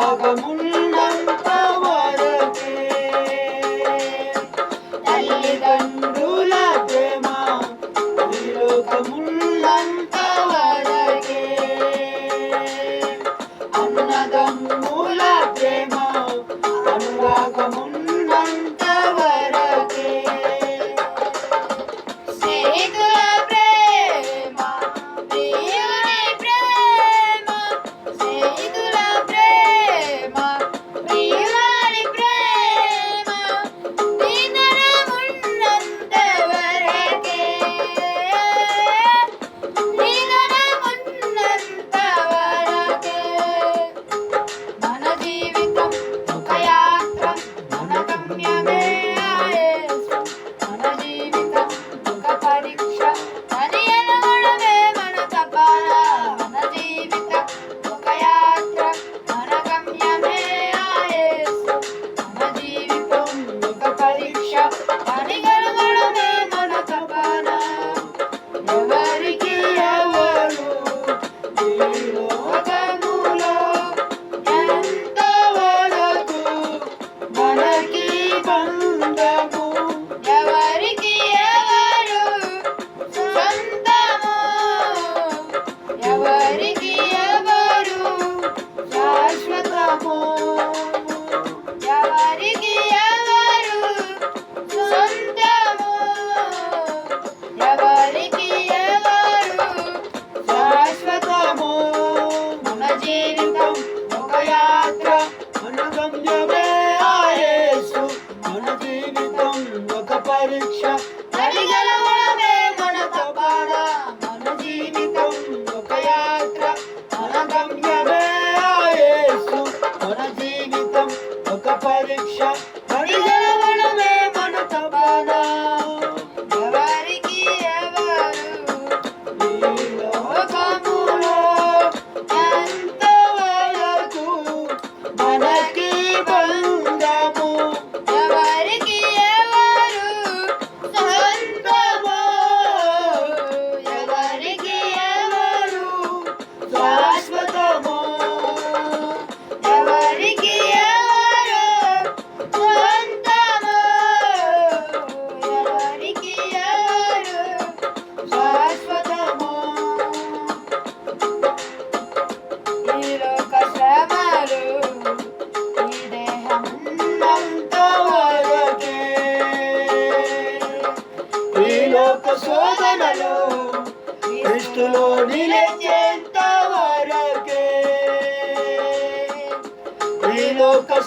பாவமுள்ள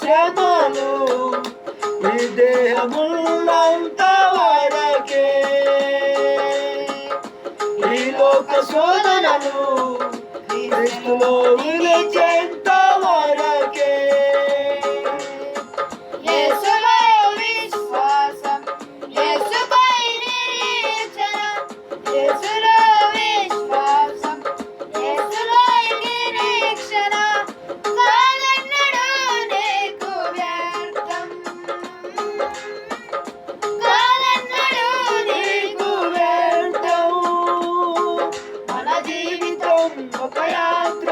శ్రమలు ఈ దేహముల్లో mismo.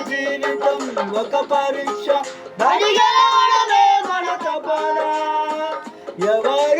జీవితం ఒక పరీక్ష. ఎవరు